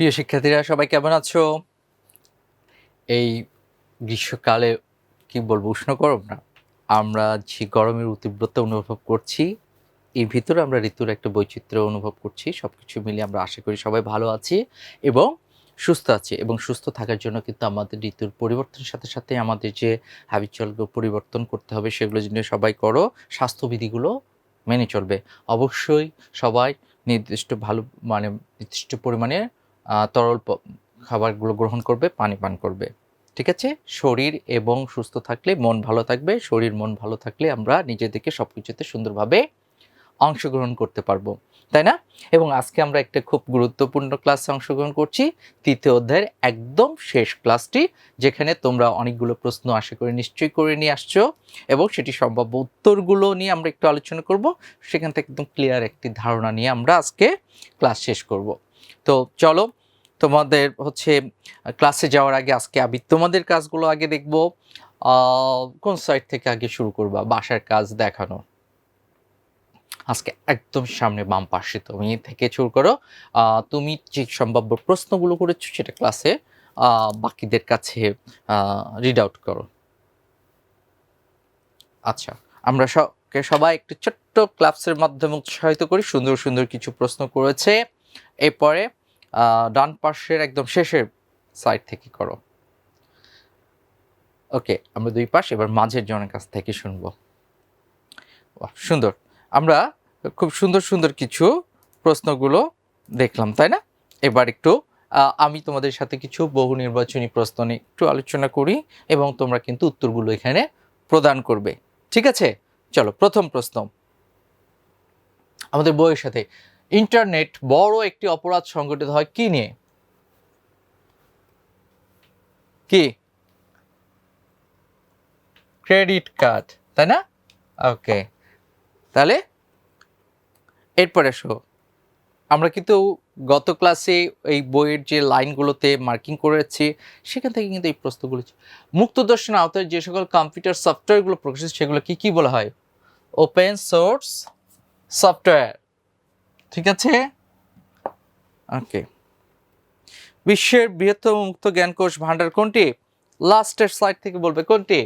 প্রিয় শিক্ষার্থীরা, সবাই কেমন আছো? এই গ্রীষ্মকালে কি বলব, উষ্ণ গরম না। আমরা যে গরমের উতীব্রতা অনুভব করছি, এর ভিতরে আমরা ঋতুর একটা বৈচিত্র্য অনুভব করছি সব কিছু মিলিয়ে আমরা আশা করি সবাই ভালো আছি এবং সুস্থ আছি এবং সুস্থ থাকার জন্য কিন্তু আমাদের ঋতুর পরিবর্তনের সাথে সাথে আমাদের যে হ্যাবিচুয়ালগুলো পরিবর্তন করতে হবে, সেগুলো জন্য সবাই করো, স্বাস্থ্যবিধিগুলো মেনে চলবে। অবশ্যই সবাই নির্দিষ্ট ভালো মানে নির্দিষ্ট পরিমাণে তরল খাবারগুলো গ্রহণ করবে, পানি পান করবে। ঠিক আছে? শরীর এবং সুস্থ থাকলে মন ভালো থাকবে, শরীর মন ভালো থাকলে আমরা নিজেদেরকে সব কিছুতে সুন্দরভাবে অংশগ্রহণ করতে পারব। তাই না? এবং আজকে আমরা একটা খুব গুরুত্বপূর্ণ ক্লাসে অংশগ্রহণ করছি, তৃতীয় অধ্যায়ের একদম শেষ ক্লাসটি, যেখানে তোমরা অনেকগুলো প্রশ্ন আশা করে নিশ্চয়ই করে নিয়ে আসছো এবং সেটি সম্ভাব্য উত্তরগুলো নিয়ে আমরা একটু আলোচনা করব। সেখান থেকে একদম ক্লিয়ার একটি ধারণা নিয়ে আমরা আজকে ক্লাস শেষ করব। তো চলো তোমাদের হচ্ছে ক্লাসে যাওয়ার আগে আজকে আমি তোমাদের কাজগুলো আগে দেখব কোন সাইড থেকে আগে শুরু করবা, বাসার কাজ দেখানো। আজকে একদম সামনে বাম পাশে তুমি থেকে শুরু করো। তুমি যে সম্ভাব্য প্রশ্নগুলো করেছ সেটা ক্লাসে বাকিদের কাছে রিড আউট করো। আচ্ছা আমরা সবাই একটু ছোট্ট ক্লাসের মাধ্যমে উৎসাহিত করি, সুন্দর সুন্দর কিছু প্রশ্ন করেছে। এরপরে ডান পাশের একদম শেষের সাইড থেকে করো। ওকে আমরা দুই পাশ, এবার মাঝের জনের কাছ থেকে শুনব। সুন্দর। আমরা খুব সুন্দর সুন্দর কিছু প্রশ্নগুলো দেখলাম, তাই না? এবার একটু আমি তোমাদের সাথে কিছু বহু নির্বাচনী প্রশ্ন নিয়ে একটু আলোচনা করি এবং তোমরা কিন্তু উত্তরগুলো এখানে প্রদান করবে। ঠিক আছে? চলো, প্রথম প্রশ্ন। আমাদের বইয়ের সাথে ইন্টারনেট বড় একটি অপরাধ সংগঠিত হয় কি নিয়ে? কি? ক্রেডিট কার্ড, তাই না? ওকে, তাহলে এরপরে এসো। আমরা কিন্তু গত ক্লাসে এই বইয়ের যে লাইনগুলোতে মার্কিং করেছি, সেখান থেকে কিন্তু এই প্রশ্নগুলো ছিল। মুক্ত দর্শন আওতায় যে সকল কম্পিউটার সফটওয়্যারগুলো প্রকাশিত, সেগুলো কি কি বলা হয়? ওপেন সোর্স সফটওয়্যার ঠিক আছে? ওকে বিশ্বের বৃহত্তম মুক্ত জ্ঞানকোষ ভান্ডার কোনটি? লাস্টের সাইড থেকে বলবে কোনটি?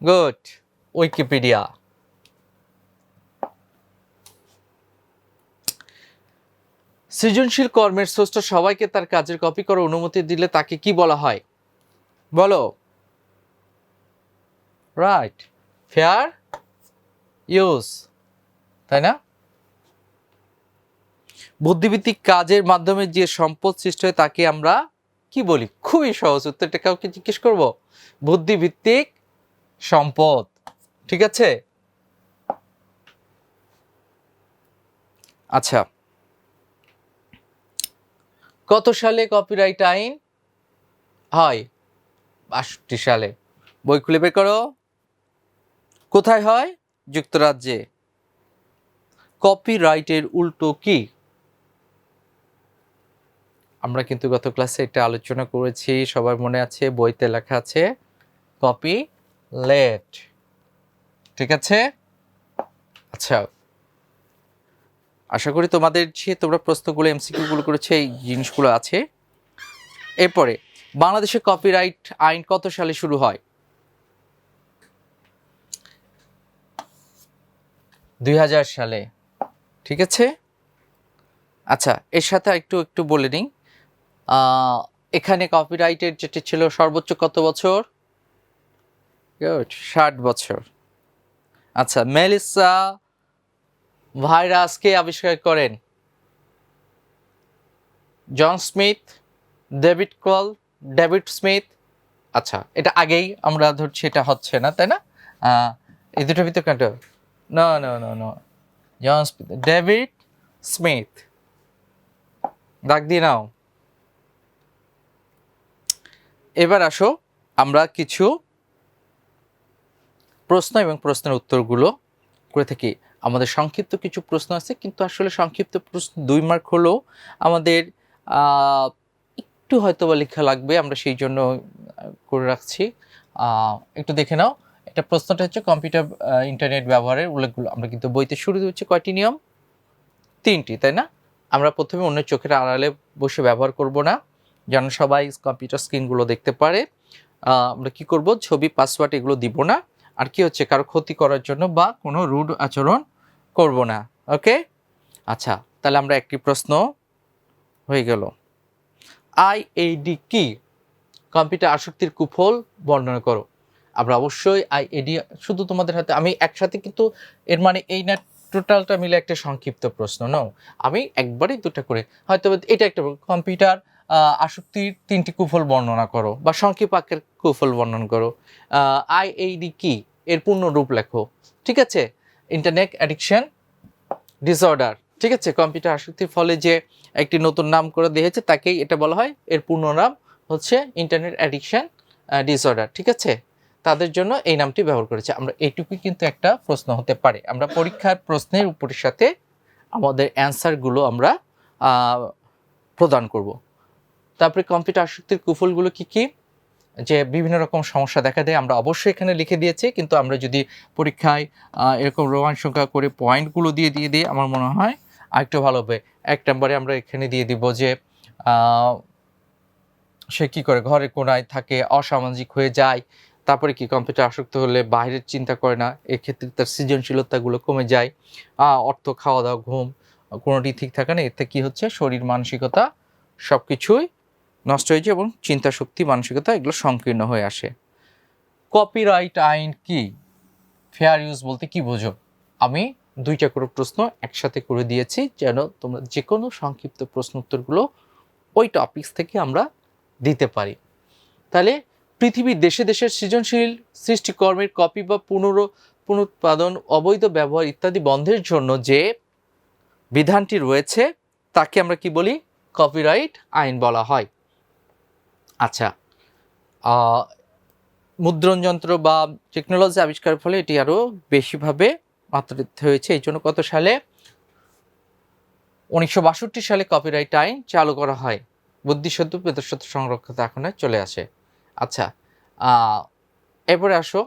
গুড উইকিপিডিয়া সৃজনশীল কর্মের স্রষ্টা সবাইকে তার কাজের কপি করার অনুমতি দিলে তাকে কি বলা হয়? বলো। রাইট ফেয়ার ইউজ তাই না? বুদ্ধিভিত্তিক কাজের মাধ্যমে যে সম্পদ সৃষ্টি হয় তাকে আমরা কি বলি? খুবই সহজ উত্তরটা কাউকে জিজ্ঞেস করব? বুদ্ধিভিত্তিক সম্পদ। ঠিক আছে? আচ্ছা। কত সালে কপিরাইট আইন হয়? বাষট্টি সালে। বই খুলে বের করো। কোথায় হয়? যুক্তরাজ্যে। কপিরাইটের উল্টো কি? আমরা কিন্তু গত ক্লাসে একটা আলোচনা করেছি, সবার মনে আছে, বইতে লেখা আছে কপি লেট ঠিক আছে? আচ্ছা আশা করি তোমাদের যে তোমরা প্রশ্নগুলো, এমসিকিউগুলো করেছে, এই জিনিসগুলো আছে। এরপরে, বাংলাদেশে কপিরাইট আইন কত সালে শুরু হয়? দুই হাজার সালে। ঠিক আছে? আচ্ছা এর সাথে একটু একটু বলে নিই। এখানে কপিরাইটের যেটি ছিল সর্বোচ্চ কত বছর? ষাট বছর। আচ্ছা মেলিসা ভাইরাস কে আবিষ্কার করেন? জন স্মিথ ডেভিড কল ডেভিড স্মিথ আচ্ছা এটা আগেই আমরা ধরছি, এটা হচ্ছে না, তাই না? এই দুটোর ভিতরে কোনটা no no no no John Smith David Smith ডাক দিয়ে নাও। এবার আসো, আমরা কিছু প্রশ্ন এবং প্রশ্নের উত্তরগুলো করে থাকি। আমাদের সংক্ষিপ্ত কিছু প্রশ্ন আছে, কিন্তু আসলে সংক্ষিপ্ত প্রশ্ন দুই মার্ক হলেও আমাদের একটু হয়তো বা লেখা লাগবে, আমরা সেই জন্য করে রাখছি। একটু দেখে নাও। এটা প্রশ্নটা হচ্ছে কম্পিউটার ইন্টারনেট ব্যবহারের উল্লেখগুলো। আমরা কিন্তু বইতে শুরু হচ্ছে কয়টি নিয়ম? তিনটি, তাই না? আমরা প্রথমে অন্য চোখের আড়ালে বসে ব্যবহার করব না। যেন সবাই কম্পিউটার স্ক্রিনগুলো দেখতে পারে। আমরা কি করব? ছবি পাসওয়ার্ড এগুলো দিব না। আর কি হচ্ছে? কারও ক্ষতি করার জন্য বা কোনো রুড আচরণ করব না। ওকে আচ্ছা তাহলে আমরা একটি প্রশ্ন হয়ে গেল। আইএডি কি? কম্পিউটার আসক্তির কুফল বর্ণনা করো। আমরা অবশ্যই আইএডি শুধু তোমাদের হাতে, আমি একসাথে কিন্তু এর মানে এই না টোটালটা মিলে একটা সংক্ষিপ্ত প্রশ্ন, নাও। আমি একবারই দুটো করে, হয়তো এটা একটা কম্পিউটার আসক্তির তিনটি কুফল বর্ণনা করো বা সংক্ষেপ আকার কুফল বর্ণনা করো। আইএইডি কি? এর পূর্ণ রূপ লেখো। ঠিক আছে? ইন্টারনেট অ্যাডিকশন ডিসঅর্ডার ঠিক আছে? কম্পিউটার আসক্তির ফলে যে একটি নতুন নাম করে দিয়েছে, তাকেই এটা বলা হয়। এর পূর্ণ নাম হচ্ছে ইন্টারনেট অ্যাডিকশন ডিসঅর্ডার ঠিক আছে? তাদের জন্য এই নামটি ব্যবহার করেছে। আমরা এইটুকুই কিন্তু একটা প্রশ্ন হতে পারে। আমরা পরীক্ষার প্রশ্নের উপরের সাথে আমাদের অ্যান্সারগুলো আমরা প্রদান করব। তারপরে কম্পিউটার আসক্তির কুফলগুলো কি কি? যে বিভিন্ন রকম সমস্যা দেখা দেয়, আমরা অবশ্যই এখানে লিখে দিয়েছি, কিন্তু আমরা যদি পরীক্ষায় এরকম রোমান সংখ্যা করে পয়েন্টগুলো দিয়ে দিয়ে দিই আমার মনে হয় আরেকটু ভালো হবে। এক নম্বরে আমরা এখানে দিয়ে দিব যে সে কি করে, ঘরে কোনায় থাকে, অসামাজিক হয়ে যায়, তারপরে কি কম্পিউটার আসক্ত হলে বাইরের চিন্তা করে না, এক্ষেত্রে তার সৃজনশীলতাগুলো কমে যায় অর্থ খাওয়া দাওয়া ঘুম, কোনোটি ঠিক থাকে না, এতে কী হচ্ছে? শরীর, মানসিকতা সব কিছুই নষ্ট হয়ে যায় এবং চিন্তা শক্তি, মানসিকতা এগুলো সংকীর্ণ হয়ে আসে। কপিরাইট আইন কি? ফেয়ার ইউজ বলতে কি বোঝো? আমি দুইটা করে প্রশ্ন একসাথে করে দিয়েছি যেন তোমরা যে কোনো সংক্ষিপ্ত প্রশ্ন উত্তরগুলো ওই টপিকস থেকে আমরা দিতে পারি। তাহলে পৃথিবীর দেশে দেশের সৃজনশীল সৃষ্টিকর্মের কপি বা পুনর, পুনরুৎপাদন, অবৈধ ব্যবহার ইত্যাদি বন্ধের জন্য যে বিধানটি রয়েছে, তাকে আমরা কি বলি? কপিরাইট আইন বলা হয়। আচ্ছা মুদ্রণ যন্ত্র বা টেকনোলজি আবিষ্কারের ফলে এটি আরও বেশিভাবে মাত্রান্বিত হয়েছে। এই জন্য কত সালে? উনিশশো বাষট্টি সালে কপিরাইট আইন চালু করা হয়। বুদ্ধিসত্ত্ব মেধাসত্ত্ব সংরক্ষিত এখনে চলে আসে। আচ্ছা এরপরে আসো।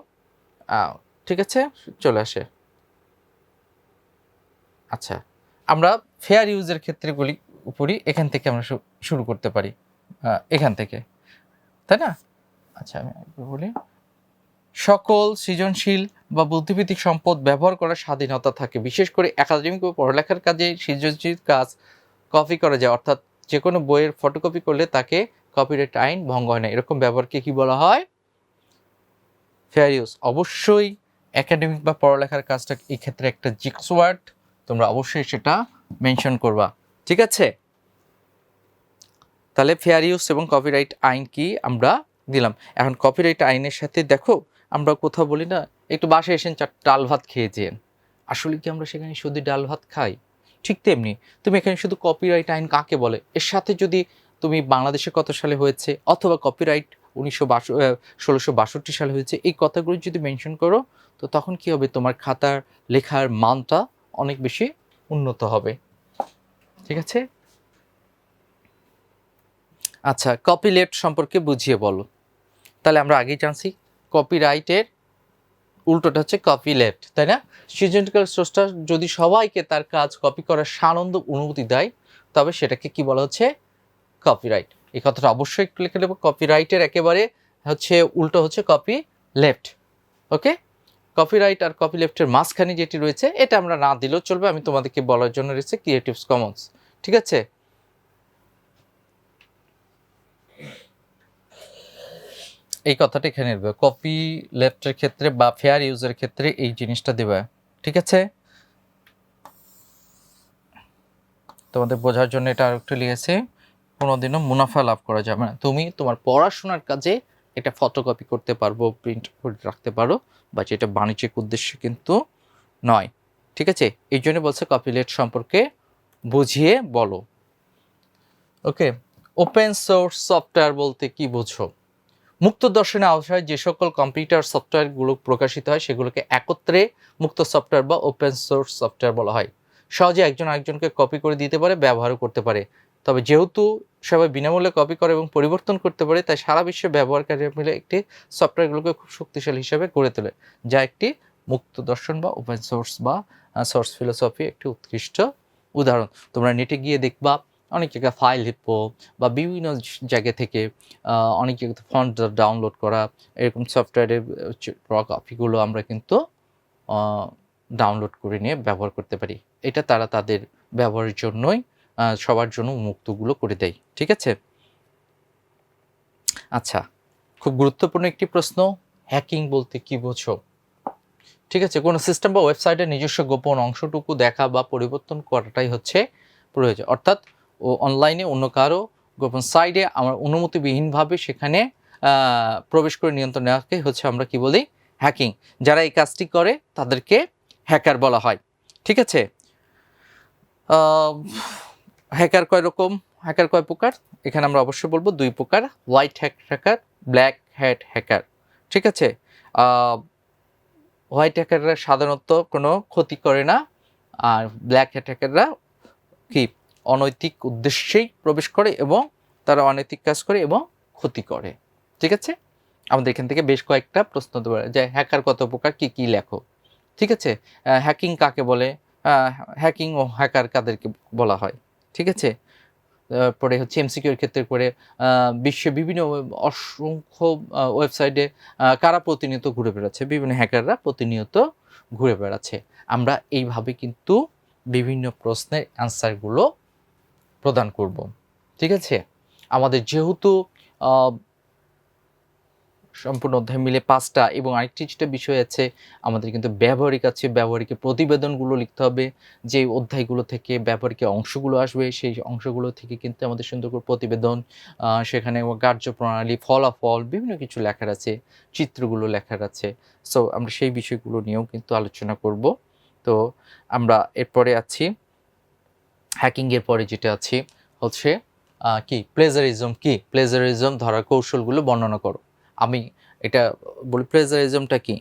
ঠিক আছে, চলে আসে। আচ্ছা আমরা ফেয়ার ইউজের ক্ষেত্রে বলি উপরই এখান থেকে আমরা শুরু করতে পারি। এখান থেকে। তাই না? আচ্ছা আমি বলি। সকল সৃজনশীল বা বুদ্ধিভিত্তিক সম্পদ ব্যবহার করার স্বাধীনতা থাকে। বিশেষ করে একাডেমিক বা পড়ালেখার কাজে সৃজনশীল কাজ কপি করা যায়। অর্থাৎ যে কোনো বইয়ের ফটোকপি করলে তাকে কপিরাইট আইন ভঙ্গ হয় না। এরকম ব্যবহারকে কি বলা হয়? ফেয়ার ইউজ অবশ্যই একাডেমিক বা পড়ালেখার কাজটা এই ক্ষেত্রে একটা জিক্স ওয়ার্ড তোমরা অবশ্যই সেটা মেনশন করবা। ঠিক আছে? তাহলে ফেয়ার ইউজ এবং কপিরাইট আইন কি আমরা দিলাম। এখন কপিরাইট আইনের সাথে দেখো, আমরা কোথাও বলি না, একটু বাসায় এসেন চার ডাল ভাত খেয়েছেন আসলে কি আমরা সেখানে শুধু ডাল ভাত খাই? ঠিক তেমনি, তুমি এখানে শুধু কপিরাইট আইন কাকে বলে? এর সাথে যদি তুমি বাংলাদেশে কত সালে হয়েছে, অথবা কপিরাইট উনিশশো বাষো ষোলোশো বাষট্টি সালে হয়েছে, এই কথাগুলো যদি মেনশন করো, তো তখন কি হবে? তোমার খাতার লেখার মানটা অনেক বেশি উন্নত হবে। ঠিক আছে? আচ্ছা কপিলেট সম্পর্কে বুঝিয়ে বলো। তাহলে আমরা আগেই জানছি কপিরাইটের উল্টোটা হচ্ছে কপিলেট তাই না? সৃজনশীল স্রষ্টা যদি সবাইকে তার কাজ কপি করার সানন্দ অনুমতি দেয়, তবে সেটাকে কি বলা হচ্ছে? কপিরাইট এই কথাটা অবশ্যই একটু লিখে নেব কপিরাইটের একেবারে হচ্ছে উল্টো হচ্ছে কপি লেফট ওকে কপিরাইট আর কপি লেফটের মাঝখানে যেটি রয়েছে, এটা আমরা না দিলেও চলবে, আমি তোমাদেরকে বলার জন্য রয়েছে ক্রিয়েটিভস কমন্স ঠিক আছে? এই কথাটা এখানে দেবে কপি লেফটের ক্ষেত্রে বা ফেয়ার ইউজের ক্ষেত্রে এই জিনিসটা দেবে। ঠিক আছে? তোমাদের বোঝার জন্য এটা আর একটু লিখেছে। কোনোদিনও মুনাফা লাভ করা যাবে না। তুমি তোমার পড়াশোনার কাজে এটা ফটোকপি করতে পারব প্রিন্ট করে রাখতে পারো বা যেটা বাণিজ্যিক উদ্দেশ্যে কিন্তু নয়। ঠিক আছে? এই জন্য বলছে কপিলেট সম্পর্কে বুঝিয়ে বলো। ওকে ওপেন সোর্স সফটওয়্যার বলতে কি বোঝো? মুক্ত দর্শনের আওতায় যে সকল কম্পিউটার সফটওয়্যারগুলো প্রকাশিত হয়, সেগুলোকে একত্রে মুক্ত সফটওয়্যার বা ওপেন সোর্স সফটওয়্যার বলা হয়। সহজে একজন আরেকজনকে কপি করে দিতে পারে, ব্যবহারও করতে পারে। তবে যেহেতু সবাই বিনামূল্যে কপি করে এবং পরিবর্তন করতে পারে, তাই সারা বিশ্বে ব্যবহারকারী মিলে একটি সফটওয়্যারগুলোকে খুব শক্তিশালী হিসাবে গড়ে তোলে, যা একটি মুক্ত দর্শন বা ওপেন সোর্স বা সোর্স ফিলোসফি একটি উৎকৃষ্ট উদাহরণ। তোমরা নেটে গিয়ে দেখবা অনেক জায়গায় ফাইল লিখব বা বিভিন্ন জায়গা থেকে অনেক জায়গাতে ফন্ট ডাউনলোড করা, এরকম সফটওয়্যারের কপিগুলো আমরা কিন্তু ডাউনলোড করে নিয়ে ব্যবহার করতে পারি। এটা তারা তাদের ব্যবহারের জন্যই সবার জন্য মুক্তগুলো করে দেয়। ঠিক আছে? আচ্ছা খুব গুরুত্বপূর্ণ একটি প্রশ্ন হ্যাকিং বলতে কি বোঝো? ঠিক আছে, কোনো সিস্টেম বা ওয়েবসাইটের নিজস্ব গোপন অংশটুকু দেখা বা পরিবর্তন করাটাই হচ্ছে প্রয়োজন। অর্থাৎ ও অনলাইনে অন্য কারও গোপন সাইডে আমার অনুমতিবিহীনভাবে সেখানে প্রবেশ করে নিয়ন্ত্রণ নেওয়াকে হচ্ছে আমরা কি বলি? হ্যাকিং যারা এই কাজটি করে, তাদেরকে হ্যাকার বলা হয়। ঠিক আছে? হ্যাকার কয় রকম? হ্যাকার কয় প্রকার? এখানে আমরা অবশ্যই বলব দুই প্রকার। White hack hacker black hat hacker ঠিক আছে? হোয়াইট হ্যাকাররা সাধারণত কোনো ক্ষতি করে না। আর ব্ল্যাক হ্যাট হ্যাকাররা কি? অনৈতিক উদ্দেশ্যেই প্রবেশ করে এবং তারা অনৈতিক কাজ করে এবং ক্ষতি করে। ঠিক আছে? আমাদের এখান থেকে বেশ কয়েকটা প্রশ্ন দেবো যে হ্যাকার কত প্রকার, কী কী লেখো? ঠিক আছে? হ্যাকিং কাকে বলে? হ্যাকিং ও হ্যাকার কাদেরকে বলা হয়। ঠিক আছে? পরে হচ্ছে এমসিকিউর ক্ষেত্রে করে বিশ্বে বিভিন্ন অসংখ্য ওয়েবসাইটে কারা প্রতিনিয়ত ঘুরে বেড়াচ্ছে? বিভিন্ন হ্যাকাররা প্রতিনিয়ত ঘুরে বেড়াচ্ছে। আমরা এইভাবে কিন্তু বিভিন্ন প্রশ্নের অ্যান্সারগুলো প্রদান করব। ঠিক আছে? আমাদের যেহেতু সম্পূর্ণ অধ্যায় মিলে পাঁচটা এবং আরেকটি যেটা বিষয় আছে, আমাদের কিন্তু ব্যবহারিক আছে ব্যবহারিকের প্রতিবেদনগুলো লিখতে হবে। যে অধ্যায়গুলো থেকে ব্যবহারিক অংশগুলো আসবে, সেই অংশগুলো থেকে কিন্তু আমাদের সুন্দর করে প্রতিবেদন সেখানে কার্যপ্রণালী, ফলাফল, বিভিন্ন কিছু লেখার আছে, চিত্রগুলো লেখার আছে। সো আমরা সেই বিষয়গুলো নিয়েও কিন্তু আলোচনা করব। তো, আমরা এরপরে আছি। হ্যাকিংয়ের পরে যেটা আছি হচ্ছে কি? প্লেজারিজম কি? প্লেজারিজম ধরার কৌশলগুলো বর্ণনা করো। আমি এটা বলি প্লেজারিজমটা কি?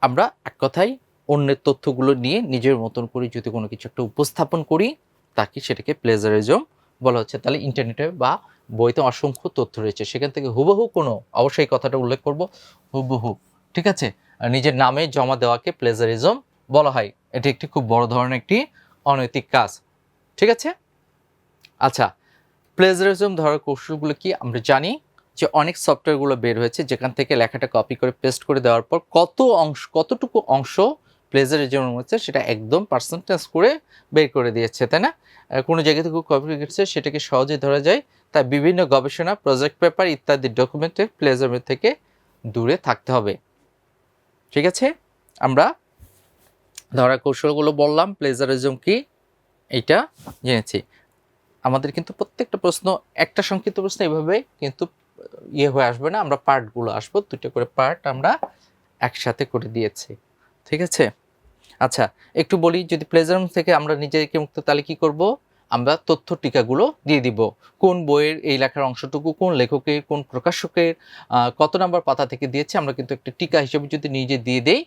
আমরা এক কথায় অন্যের তথ্যগুলো নিয়ে নিজের মতন করে যদি কোনো কিছু একটা উপস্থাপন করি, তাকে সেটাকে প্লেজারিজম বলা হচ্ছে। তাহলে ইন্টারনেটে বা বইতে অসংখ্য তথ্য রয়েছে। সেখান থেকে হুবহু কোনো, অবশ্যই কথাটা উল্লেখ করব, হুবহু। ঠিক আছে? নিজের নামে জমা দেওয়াকে প্লেজারিজম বলা হয়। এটি একটি খুব বড় ধরনের একটি অনৈতিক কাজ। ঠিক আছে? আচ্ছা প্লেজারিজম ধরার কৌশলগুলো কি? আমরা জানি যে অনেক সফটওয়্যারগুলো বের হয়েছে, যেখান থেকে লেখাটা কপি করে পেস্ট করে দেওয়ার পর কত অংশ, কতটুকু অংশ প্লেজারিজম হচ্ছে সেটা একদম পার্সেন্টেজ করে বের করে দিয়েছে, তাই না? কোনো জায়গা থেকে কপি করেছে সেটাকে সহজে ধরা যায়। তাই বিভিন্ন গবেষণা প্রজেক্ট পেপার ইত্যাদি ডকুমেন্টে প্লেজারিজম থেকে দূরে থাকতে হবে। ঠিক আছে? আমরা ধরার কৌশলগুলো বললাম প্লেজারিজম কি? এইটা জেনেছি। আমাদের কিন্তু প্রত্যেকটা প্রশ্ন, একটা সংক্ষিপ্ত প্রশ্ন এভাবে কিন্তু ইয়ে হয়ে আসবে না, আমরা পার্টগুলো আসব দুটো করে পার্ট আমরা একসাথে করে দিয়েছি। ঠিক আছে? আচ্ছা একটু বলি, যদি প্লেজারম থেকে আমরা নিজেকে মুক্ত, তাহলে কি করব? আমরা তথ্য টিকাগুলো দিয়ে দিব। কোন বইয়ের এই লেখার অংশটুকু, কোন লেখকের, কোন প্রকাশকের কত নাম্বার পাতা থেকে দিয়েছে, আমরা কিন্তু একটা টিকা হিসেবে যদি নিজে দিয়ে দেই,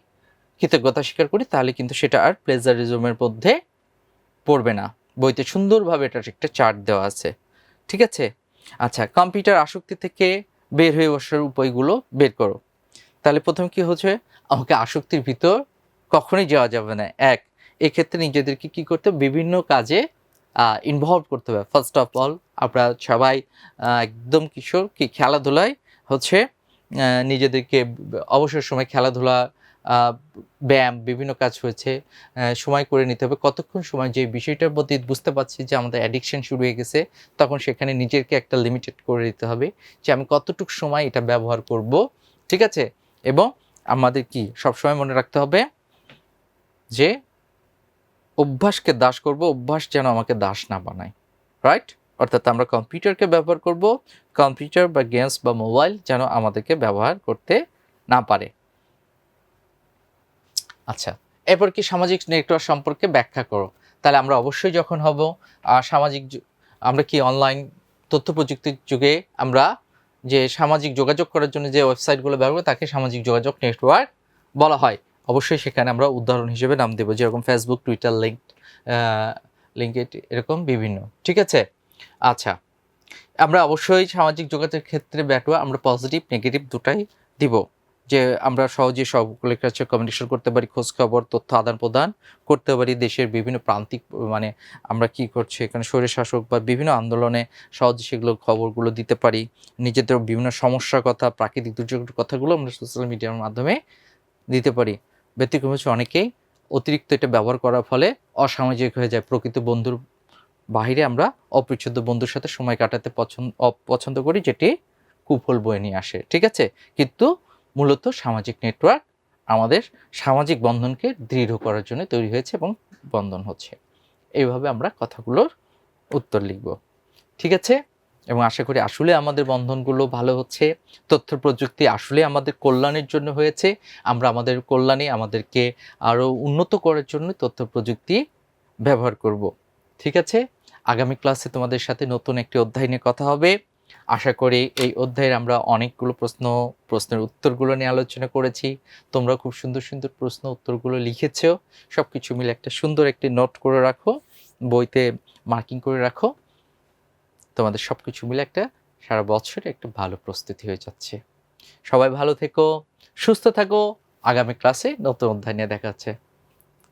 কৃতজ্ঞতা স্বীকার করি, তাহলে কিন্তু সেটা আর প্লেজারিজমের মধ্যে পড়বে না। বইতে সুন্দরভাবে এটার একটা চার্ট দেওয়া আছে। ঠিক আছে? আচ্ছা কম্পিউটার আসক্তি থেকে বের হয়ে বসার উপায়গুলো বের করো। তাহলে প্রথম কি হচ্ছে? আমাকে আসক্তির ভিতর কখনোই যাওয়া যাবে না। এক, এক্ষেত্রে নিজেদেরকে কি করতে? বিভিন্ন কাজে ইনভলভ করতে হবে। ফার্স্ট অফ অল আমরা সবাই একদম কিশোর কি খেলাধুলায় হচ্ছে নিজেদেরকে অবসর সময় খেলাধুলা ব্যায়াম, বিভিন্ন কাজ হয়েছে সময় করে নিতে হবে। কতক্ষণ সময়? যে বিষয়টার প্রতি বুঝতে পারছি যে আমাদের অ্যাডিকশন শুরু হয়ে গেছে, তখন সেখানে নিজেকে একটা লিমিটেড করে দিতে হবে যে আমি কতটুকু সময় এটা ব্যবহার করব, ঠিক আছে? এবং আমাদের কি সবসময় মনে রাখতে হবে যে অভ্যাসকে দাস করব, অভ্যাস যেন আমাকে দাস না বানায় রাইট অর্থাৎ আমরা কম্পিউটারকে ব্যবহার করব, কম্পিউটার বা গেমস বা মোবাইল যেন আমাদেরকে ব্যবহার করতে না পারে। আচ্ছা এরপর কি সামাজিক নেটওয়ার্ক সম্পর্কে ব্যাখ্যা করো? তাহলে আমরা অবশ্যই যখন হব সামাজিক আমরা কি অনলাইন তথ্য প্রযুক্তির যুগে আমরা যে সামাজিক যোগাযোগ করার জন্য যে ওয়েবসাইটগুলো ব্যবহার করি, তাকে সামাজিক যোগাযোগ নেটওয়ার্ক বলা হয়। অবশ্যই সেখানে আমরা উদাহরণ হিসেবে নাম দেবো, যেরকম ফেসবুক টুইটার লিঙ্ক লিঙ্কেড এরকম বিভিন্ন। ঠিক আছে? আচ্ছা আমরা অবশ্যই সামাজিক যোগাযোগের ক্ষেত্রে ব্যাটুয়া আমরা পজিটিভ নেগেটিভ দুটাই দিব। যে আমরা সহজে সকলের কাছে কমিউনিকেশন করতে পারি খোঁজ খবর তথ্য আদান প্রদান করতে পারি দেশের বিভিন্ন প্রান্তিক মানে আমরা কি করছি, এখানে স্বৈর শাসক বা বিভিন্ন আন্দোলনে সহজে সেগুলো খবরগুলো দিতে পারি। নিজেদের বিভিন্ন সমস্যার কথা, প্রাকৃতিক দুর্যোগের কথাগুলো আমরা সোশ্যাল মিডিয়ার মাধ্যমে দিতে পারি। ব্যতিক্রম হচ্ছে অনেকেই অতিরিক্ত এটা ব্যবহার করার ফলে অসামাজিক হয়ে যায়। প্রকৃত বন্ধুর বাইরে আমরা অপরিচ্ছন্ন বন্ধুর সাথে সময় কাটাতে পছন্দ অপছন্দ করি, যেটি কুফল বয়ে নিয়ে আসে। ঠিক আছে? কিন্তু মূলত সামাজিক নেটওয়ার্ক আমাদের সামাজিক বন্ধনকে দৃঢ় করার জন্য তৈরি হয়েছে এবং বন্ধন হচ্ছে। এইভাবে আমরা কথাগুলোর উত্তর লিখব। ঠিক আছে? এবং আশা করি আসলে আমাদের বন্ধনগুলো ভালো হচ্ছে। তথ্য প্রযুক্তি আসলে আমাদের কল্যাণের জন্য হয়েছে। আমরা আমাদের কল্যাণে আমাদেরকে আরও উন্নত করার জন্য তথ্য প্রযুক্তি ব্যবহার করব। ঠিক আছে? আগামী ক্লাসে তোমাদের সাথে নতুন একটি অধ্যায় নিয়ে কথা হবে। আশা করি এই অধ্যায়ের আমরা অনেকগুলো প্রশ্ন, প্রশ্নের উত্তরগুলো নিয়ে আলোচনা করেছি। তোমরা খুব সুন্দর সুন্দর প্রশ্ন উত্তরগুলো লিখেছো। সব কিছু মিলে একটা সুন্দর একটি নোট করে রাখো, বইতে মার্কিং করে রাখো। তোমাদের সব কিছু মিলে একটা সারা বছরে একটা ভালো প্রস্তুতি হয়ে যাচ্ছে। সবাই ভালো থেকো, সুস্থ থাকো। আগামী ক্লাসে নতুন অধ্যায় নিয়ে দেখা হচ্ছে।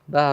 দা